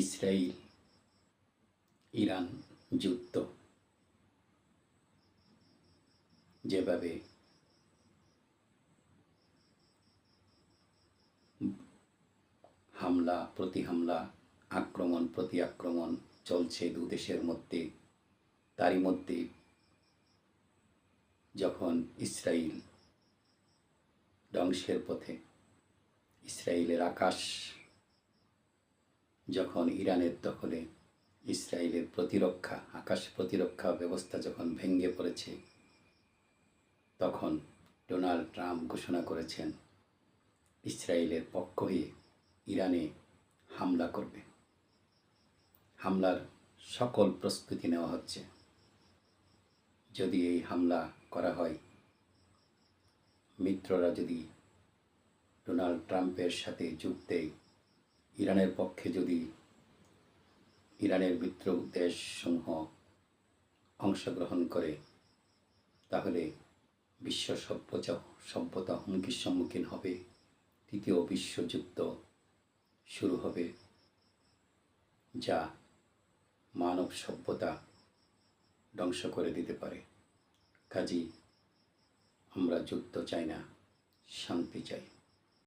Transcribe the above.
Israel Iran যুদ্ধ। যেভাবে হামলা, প্রতি হামলা, আক্রমণ, প্রতি আক্রমণ চলছে দু দেশের মধ্যে, তারই মধ্যে যখন ইসরায়েল ধ্বংসের পথে ইসরায়েলের আকাশ যখন ইরানের দখলে ইসরায়েলের প্রতিরক্ষা, আকাশ প্রতিরক্ষা ব্যবস্থা যখন ভেঙে পড়েছে, তখন ডোনাল্ড ট্রাম্প ঘোষণা করেছেন, ইসরায়েলের পক্ষ হয়ে ইরানে হামলা করবে। হামলার সকল প্রস্তুতি নেওয়া হচ্ছে। যদি এই হামলা করা হয়, মিত্ররা যদি ডোনাল্ড ট্রাম্পের সাথে যোগ দেয় ইরানের পক্ষে যদি ইরানের মিত্র দেশসমূহ অংশগ্রহণ করে, তাহলে বিশ্ব সভ্যতা সভ্যতা হুমকির সম্মুখীন হবে, তৃতীয় বিশ্বযুদ্ধ শুরু হবে, যা মানব সভ্যতা ধ্বংস করে দিতে পারে। কাজী, আমরা যুদ্ধ চাই না, শান্তি চাই।